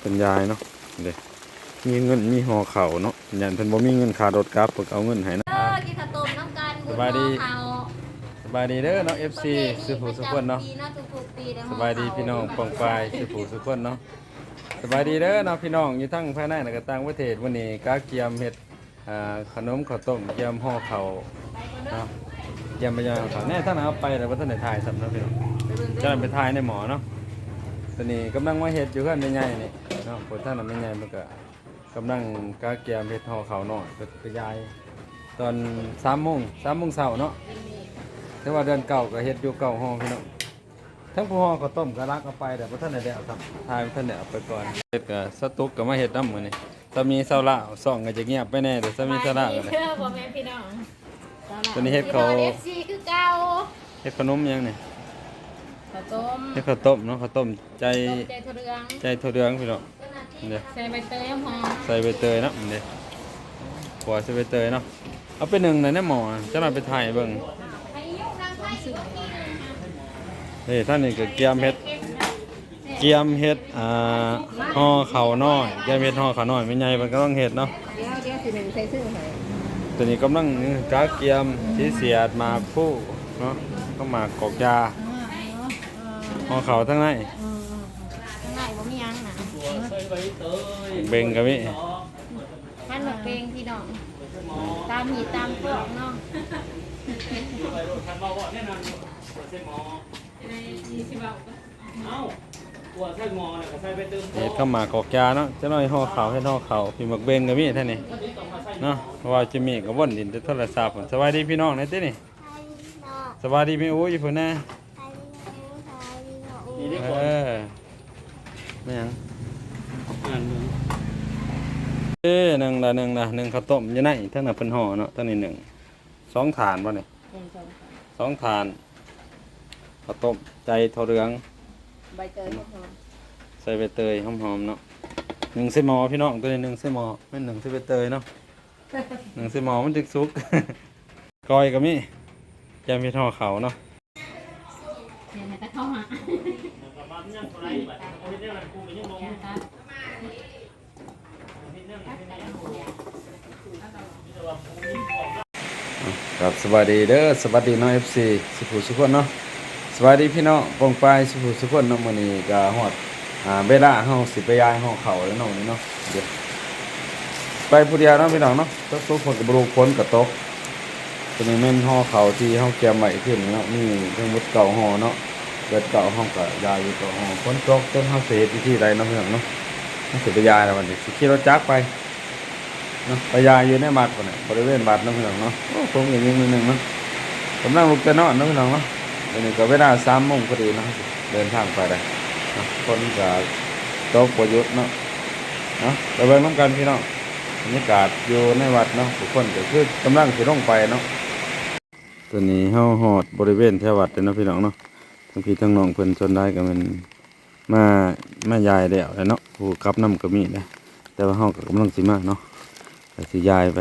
เป็นยายเนาะเด็กมีเงินมีห่อเข่าวเนาะยันเพิ่นบ่มีเงินค่ารถกลับเพิ่นเอาเงินให้นะ เออกินข้าวต้มน้ำกันบุญสบายดี เขาสบายดีเด้อเนาะ FC สุภูสุคนเนาะทุกๆปีเด้อสบายดีพี่น้องปองปายสุภูสุคนเนาะ สบายดีเด้อเนาะพี่น้องอยู่ทั้งภายในและก็ต่างประเทศวันนี้กาเกียมเฮ็ดอ่าขนมข้าวต้มเกียมห่อข้าวเนาะเกียมไปยังข้าวแน่ท่านเอาไปแล้วบ่ทันได้ถ่ายสำเนาะพี่น้องจะไปถ่ายในหมอเนาะตอนนี้กำลังมาเฮ็ดอยู่เพื่อนไม่ใหญ่นี่ เนาะผลท่านน่ะไม่ใหญ่มันก็กำลังกาเกียมเฮ็ดห่อข้าวหน่อยก็ไปยาย ตอนสามโมงสามโมงเช้าเนาะแต่ว่าเดือนเก่าก็เฮ็ดอยู่เก่าห่อพี่น้องทั้งผู้ห่อก็ต้มก็รักเอาไปแต่บ่ทันได้ได้เอาครับทายบ่ทันได้เอาไปก่อนเฮ็ดก็สตุกก็มาเฮ็ดนำมื้อนี้ถ้ามีเซาละซ่องก็จะเงียบไปแน่แต่ถ้ามีเซาละก็เด้ได้อพ่อแม่พี่น้องตอนนี้เฮ็ดเขาเอฟซีคือเก่าเฮ็ดขนมยังนี่ ข้าวต้มเฮ็ดข้าวต้มเนาะข้าวต้มใจต้มใจถั่วเหลืองใจถั่วเหลืองพี่น้องเด้อใส่ใบเตยหอมใส่ใบเตยเนาะนี่เด้หัวใส่ใบเตยเนาะเอาไปหนึ่งในน้ำหมอจะนำไปถ่ายเบิ่งให้ยุ่งนางไผ่สุดเฮ้ยท่านนี่ก็เกียมเฮ็ดเกียมเฮ็ดอ่าห่อข้าวน้อยเกียมเฮ็ดห่อข้าวน้อยไม่ใหญ่มันก็ต้องเฮ็ดเนาะเดี๋ยวเดี๋ยวสิหนึ่งใส่ซึ่งให้ตัวนี้กำลังกาเกียมที่เสียดหมากผู้เนาะก็หมากกอกยา ห่อข้าทั้งในข้างในบ่มีหยังนะเบ่งก็มีมันหมกเพลงพี่น้อง ตามหีตามพวกเนาะเอ้าตัวใส่หมอเนี่ยก็ใส่ไปเติมเฮ็ดข้าวหมากกอกยาเนาะจะน้อยห่อเขาวให้ห่อเขาวพี่หมักเบ่งก็มีท่านนี่เนาะว่าจะมีก็วนดินแต่โทรศัพท์สวัสดีพี่น้องนะตินี่สวัสดีพี่โอ้ยอยู่พุ่นนะ ด้เอก่อนอไม่หยังงานมึงเอ้หนึ่งละหนึ่งละหนึ่งข้าวต้มอยังไงทั้งนั้นเพิ่นห่อเนาะทั้งนี้หนึ่งสองฐานบ่เนี่ยสองฐานข้าวต้มใจทอเหลือง ใบเตยหอมใส่ใบเตยหอมๆเนาะหนึ่งใส่หม้อพี่น้องตัวนี้หนึ่งใส่หม้อไม่นหนึ่งใส่ใบเตยเนาะหนึ่งใส่หม้อมันจึกสุกก้อยก็มีแกงเห็ดห่อเขาวเนาะ ครับสวัสดีเด้อสวัสดีน้อง FC สุขุสุขคนเนาะสวัสดีพี่น้องปองปายสุขุสุขคนเนาะมื้อนี้ก็ฮอดอ่าเวลาเฮาสิไปย้ายห่อเขาแล้วเนาะนี่เนาะเดี๋ยวไปผู้เดียวเนาะพี่น้องเนาะตกตกฝนก็บ่รู้ฝนก็ตกตัวนี้แม่นห่อเขาที่เฮาเตรียมไว้ขึ้นเนาะมีทั้งหมดเก่าหอเนาะ เกิดเก่าห้องก็ยายอยู่เก่าห่องฝนตกจนเฮาสิเฮ็ดวิธีใดนาะพี่น้องเนาะเฮาสิไปยายแล้ววันนี้สิขี่รถจักรไปเนาะไปยายอยู่ในบัดคนน่ะบริเวณบัดน้องพี่องเนาะโอ้ผมอย่างนี้มือหนึ่งเนาะกำลังลุกจะนอนน้องพี่องเนาะเดี๋ยวนี้ก็เวลาสามโมงพอดีเนาะเดินทางไปเนาะคนก็ตกประยุทธ์เนาะเนาะไปเบิ่งน้ำกันพี่น้องบรรยากาศอยู่ในวัดเนาะทุกคนก็คือกำลังสิลงไปเนาะตัวนี้เฮาฮอดบริเวณแถววัดเลยเนาะพี่น้องเนาะ ทั้งพี่ทั้งน้องเพิ่นจนได้ก็มันมาแม่ยายแล้วแหละเนาะผู้กลับน้ำก็มีนะแต่ว่าเฮาก็กำลังสิมาเนาะก็สิยายไป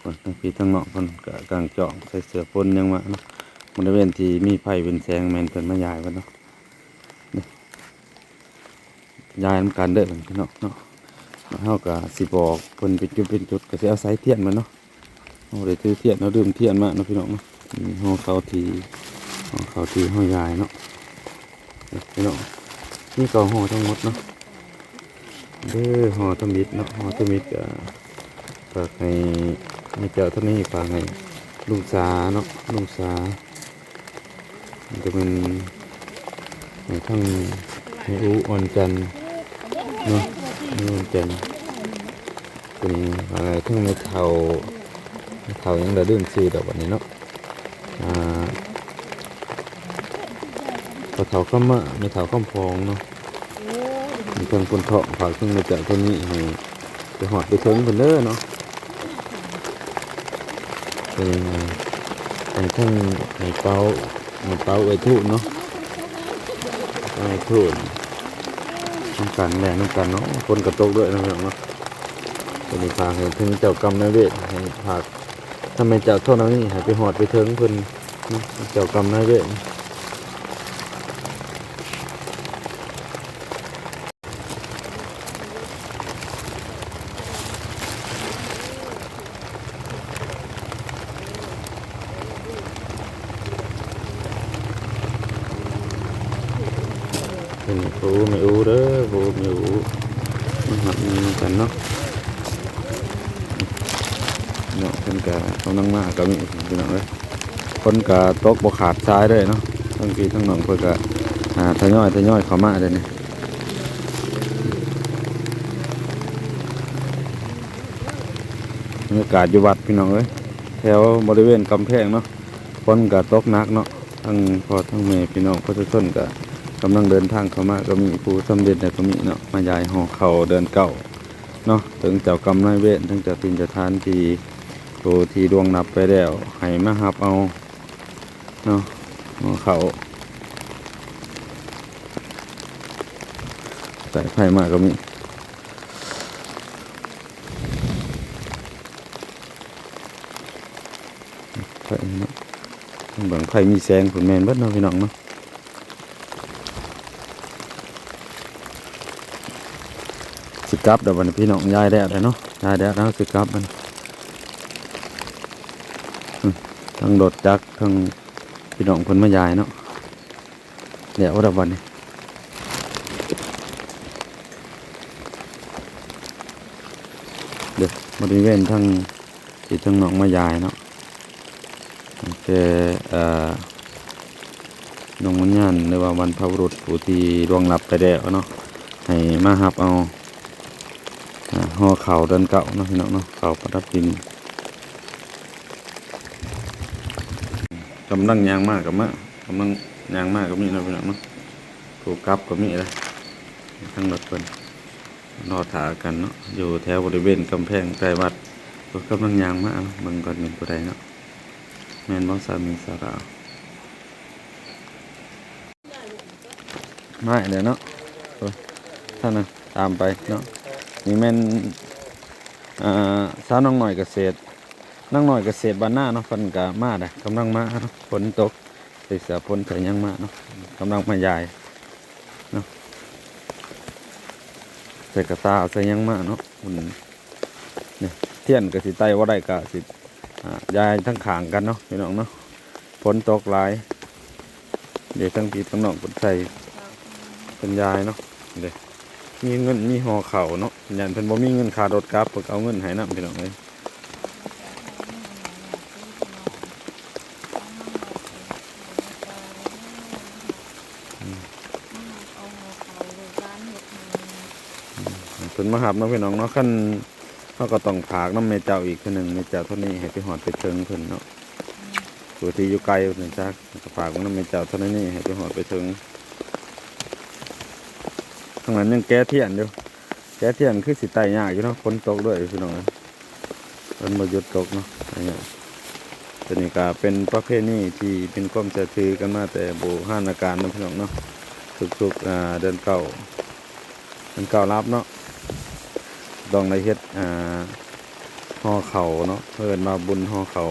คนทั้งพี่ทั้งน้องคนก็กางจองใส่เสื้อปนยังมาเนาะบริเวณที่มีไฟเป็นแสงแมนเป็นมายายไว้เนาะยายนำการเด้อพี่น้องเนาะเฮาก็สิบอกเพิ่นเป็นจุดเป็นจุดก็สิเอาสายเทียนมาเนาะเอาได้ถือเทียนเอาดื่มเทียนมาเนาะพี่น้องเนาะนี่เฮาเขาที เฮาเขาทีเฮายายเนาะนี่พี่น้องนี่ก็ห่อทั้งหมดเนาะเด้อห่อทมิดเนาะห่อทมิดก็ฝากให้ให้เจ้าท่านนี้ฝากให้ลุงสาเนาะลุงสาจะเป็นให้ทั้งให้อูอ่อนจันเนาะให้อ่อนจันเป็นอะไรทั้งในเทาในเทายังระดื่มซื้อดอกวันนี้เนาะอ่าพอ เทาข้ามะมีเทาข้ามพองเนาะมีคนคนเถาะฝากเครื่งมาจากคนนี้ให้ไปหอดไปเถิงคนเด้อเนาะเป็นไงไอ้ทั้งไอ้เป้าไอ้เป้าไอ้ทุ่เนาะไอ้ทุ่น้ำกันแหล่น้ำกันเนาะคนกระตกด้วยนะพี่น้องเนาะเป็นอีกทางให้ถึงเจ้ากรรมนายเวทให้ผากทำไมเจ้าเท่านั้นนี่ให้ไปหอดไปเถิงเพิ่นเนาะเจ้ากรรมนายเวท น ปูไม่อูเด้อปูไม่อูมาหัดกันเนาะเนาะเพิ่นก็กำลังมากก็มีพี่น้องเอ้ยคนก็ตกบ่ขาดซ้ายเลยเนาะทั้งพี่ทั้งน้องเพิ่นก็อ่าทยอยทยอยเขามาเด้นี่บรรยากาศอยู่วัดพี่น้องเอ้ยแถวบริเวณกำแพงเนาะคนก็ตกนักเนาะทั้งพอทั้งแม่พี่น้องประชาชนก็ กำลังเดินทางเข้ามาก็มีผู้สำเร็จในก็มีเนาะมายายห่อเข่าเดินเก่าเนาะถึงเจ้ากรรมนายเวรถึงเจ้าตินเจะทานที่โตที่ดวงนับไปแล้วให้มาหับเอาเนาะห่อเข่าใส่ไผ่มากก็มีไผ่เนาะบางไผ่มีแสงผลแมนบิดเนาะพี่น้องเนาะ กลับเดี๋ยววันนี้พี่น้องยายแดดเลยเนาะยายแดดแล้วสิกลับมันทั้งรถจักรทั้งพี่น้องคนมายายเนาะเดี๋ยวเดี๋ยววันนี้เดี๋ยวบริเวณทั้งที่ทั้งน้องมายายเนาะโอเคเอ่อน้องมันยันหรือว่าวันพระบุรุษผู้ที่ร่วงหลับไปแล้วเนาะให้มาหับเอา ห่อเข่าเดินเก่าเนาะพี่น้องเนาะเข่าประดับดินกำลังยางมากกับมะกำลังยางมากกับมีเนะพี่น้องเนาะถูกกับกับมีเลยทั้งรถเพิ่นรอถากันเนาะอยู่แถวบริเวณกำแพงใกล้วัดก็กำลังยางมากเนาะเบิ่งก่อนเป็นผู้ใดเนาะแมนบ่สามีสาราไม่เลยเนาะท่านนะตามไปเนาะ นี่แม่นอาสาวน้องหน่อยเกษตรน้องหน่อยเกษตรบ้านหน้าเนาะเพิ่นก็มาได้กำลังมาฝนตกใส่เสือฝนใส่ยังมาเนาะกำลังมายายเนาะใส่กระตาใส่ยังมาเนาะมันเนี่ยเทียนก็สิไตว่าได้ก็สิอ่ายายทั้งขางกันเนาะพี่น้องเนาะฝนตกหลายเดี๋ยวทั้งพี่ทั้งน้องเพิ่นใส่เป็นยายเนาะเดี๋ยว มีเงินมีห่อเข่าเนาะยันเพิ่นบ่มีเงินค่ารถกลับเพิ่นเอาเงินให้นำพี่น้องเอ้ยเพิ่นมาหับเนาะพี่น้องเนาะคันเฮาก็ต้องผากน้ำแม่เจ้าอีกคือหนึงแม่เจ้าเท่านี้ให้ไปหอดไปเชิงเพิ่นเนาะตัวที่อยู่ไกลเพิ่นจักก็ฝากน้ำแม่เจ้าเท่านี้ให้ไปหอดไปเชิง ข้งหลังยังแก้เทียนอยู่แกเทียงคือสิไตยากอยู่เนาะฝนตกด้วยพี่น้องเอ้ยฝนมาหยุดตกเนาะอันนี้ตัวนี้ก็เป็นประเพณีที่เป็นความเชื่อถือกันมาแต่โบราณกาลเนะพี่น้องเนาะทุกๆอ่าเดือนเก่าเดือนเก่ารับเนาะต้องได้เฮ็ดอ่าห่อเข่าเนาะเพิ่นมาบุญห่อเข่า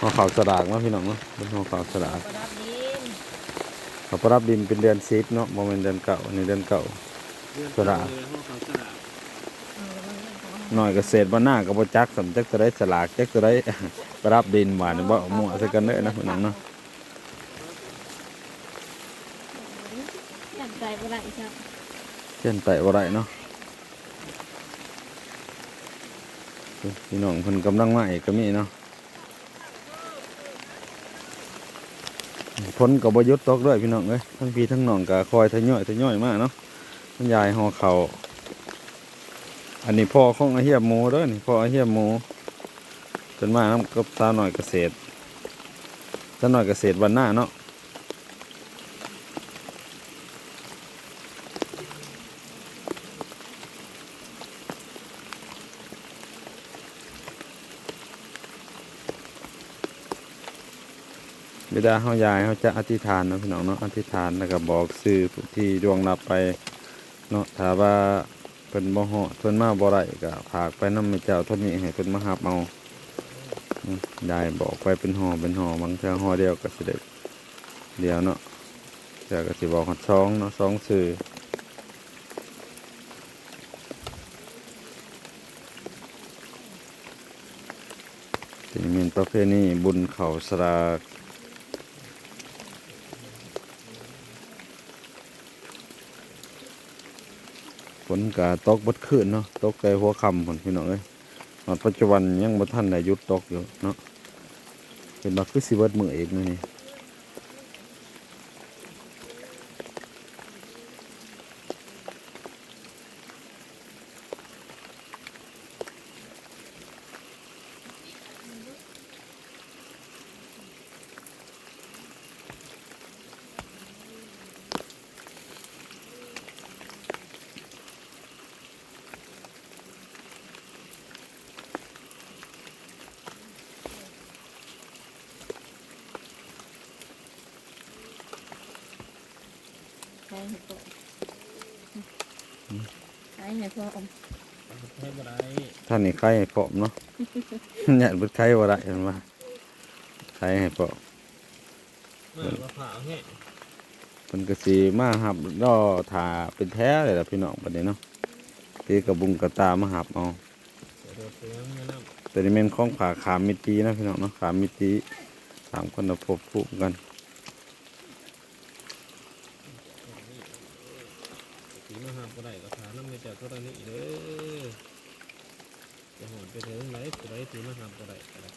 ห่อเข่าสลากเนาะพี่น้องเนาะบุญห่อเข่าสลากประดับดิน เขาประรับดินเป็นเดือนสิบเนาะโมเมนเดือนเก่าอันนี้เดือนเก่าสระห้องเขาสระหน่อยเกษตรบ้านหน้ากับบ่จักสำจักจะได้สลากจักจะได้ประรับดินหวานบ่เอามั่วใส่กันเด้อนะพี่น้องเนาะอยากใจบ่ได้อีกครับเช่นไต่บ่ได้เนาะพี่น้องเพิ่นกำลังมาอีกก็มีเนาะ ฝนกับบยุดตกด้วยพี่น้องเอ้ยทั้งพี่ทั้งน้องกะคอยทะย่อยทะย่อยมากเนาะมันยายห่อเข่าอันนี้พ่อของอาเฮียมูด้วยนี่พ่ออาเฮียมูจนมาน้ำกับสาวหน่อยเกษตรสาวหน่อยเกษตรวันหน้าเนาะ เวลาเฮายายเขาจะอธิษฐานเนาะพี่น้องเนาะอธิษฐานแล้วก็บอกสื่อผู้ที่ดวงรับไปเนาะถ้าว่าเพิ่นบ่ฮอดเพิ่นมาบ่ได้ก็ฝากไปนำแม่เจ้าท่านี้ให้เพิ่นมาหับเอาได้บอกไปเป็นห่อเป็นห่อบางเทื่อห่อเดียวก็สิได้เดียวเนาะเทื่อก็สิบอกฮอดสองเนาะสองสื่อเป็นมีประเพณีบุญเขาสลาก นกาตกบดคืนเนาะตกแต่หัวคำพุ่นพี่น้องเอ้ยปัจจุบันยังบ่ท่านได้ยุดตกอยู่เนาะเป็นบักคือสิเบิดมือเอกนี่ ใช่ให้พ่อใช่ให้พ่ออมให้บ่ได้ท่านนี่ไข่ให้พร้อมเนาะญาติเบิดไข่บ่ได้เห็นว่าไข่ให้พร้อมเมื่อว่าผ่าแห้งเพิ่นก็สิมาหับรอถ่าเป็นแท้เลยล่ะพี่น้องบัดนี้เนาะตีกระบุงกระตามาหับเอาเดี๋ยวเสียงแม่น้ำตัวนี้แม่นของผาขามมิตรีนะพี่น้องเนาะขามมิตรีสามคนน่ะพบคู่กัน มาหาบ่ได้ก็ถาน้ำไม่แต่เท่านี้เด้อจะหอนไปถึงไหนผู้ใดสีมาหาบ่ได้ก็ได้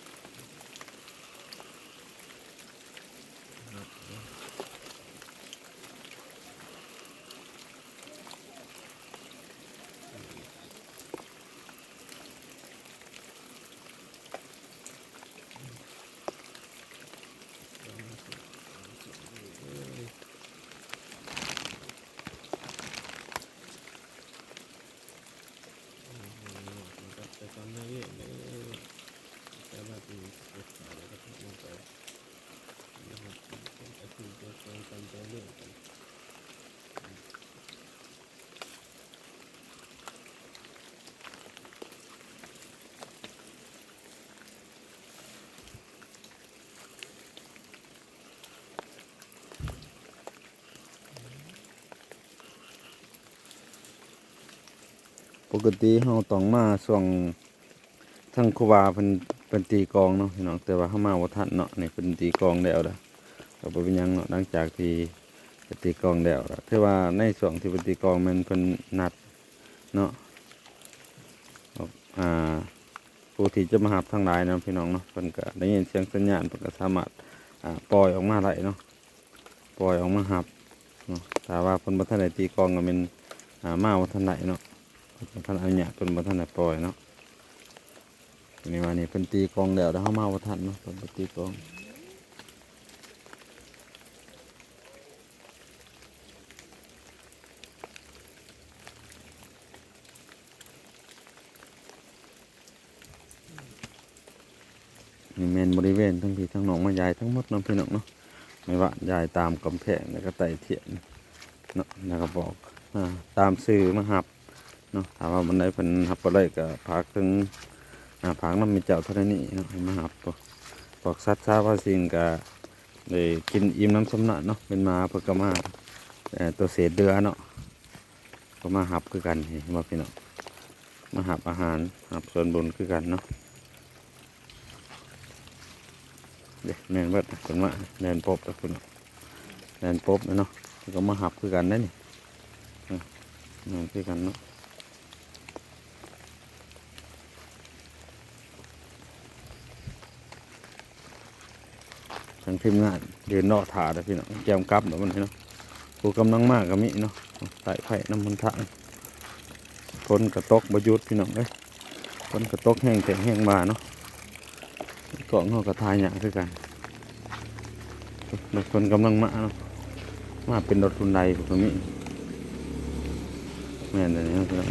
ครับ ไปทำหน้าเรื่องเลยแต่ว่าเป็นเอกสารแล้วก็ทำลงไปนะครับเป็นอาชีพเกี่ยวกับการตัวเรื่องกัน ปกติเฮาต้องมาช่วงทั้งครูบาเพิ่นเพิ่นตีกองเนาะพี่น้องแต่ว่าเฮามาบ่ทันเนาะนี่เพิ่นตีกองแล้วละก็บ่เป็นยังเนาะหลังจากที่เพิ่นตีกองแล้วล่ะถือว่าในช่วงที่เพิ่นตีกองมันเพิ่นนัดเนาะอ่าผู้ที่จะมาหับทั้งหลายนะพี่น้องเนาะเพิ่นก็ได้ยินเสียงสัญญาณเพิ่นก็สามารถอ่าปล่อยออกมาได้เนาะปล่อยออกมาหับเนาะถ้าว่าเพิ่นบ่ทันได้ตีกองก็แม่นอ่ามาบ่ทันได้เนาะ ท่านอันเนี้ยเพิ่นบ่ทันได้ปล่อยเนาะนี้ว่านี่เพิ่นตีกองแล้วแล้วเฮามาบ่ทันเนาะเพิ่นตีกองนี่แม่นบริเวณทั้งพี่ทั้งน้องมายายทั้งหมดเนาะพี่น้องเนาะไม่ว่ายายตามกำแพงแล้วก็ไต่เถียนเนาะแล้วก็บอกอตามสื่อมาหับ เนาะถามว่ามันได้เป็นหับอะไรก็พักถึงอ่าพักน้ำมีเจ้าเท่านี้เนาะให้มาหับปอกปอกสัตว์ซาว่าสิ่งก็เลยกินอิ่มน้ำสำนักเนาะเป็นมาเพื่อกมาตัวเศษเดือเนาะก็มาหับคือกันเห็นว่าพี่น้องมาหับอาหารหับส่วนบนคือกันเนาะเด็กแมนเบิดคนมาแนนปบแล้วคุณเนาะแนนปบเนาะก็มาหับคือกันได้นี่อืมแนนคือกันเนาะ ทางทีมงานเดินนอกถาเด้พี่เน้องแจมกลับแบบมันเนาะกูกำลังมากกับมิเนาะไต่ไผ่น้ำมันทางฝนกระตกบหยุดพี่น้องเอ้ยฝนกระตกแห้งแต่แห้งมาเนาะเกาะงอกระทายหยาคือกันรถคนกำลังมาเนาะมาเป็นรถทุนใดพวกนี้แม่นเลยเนาะพี่น้อง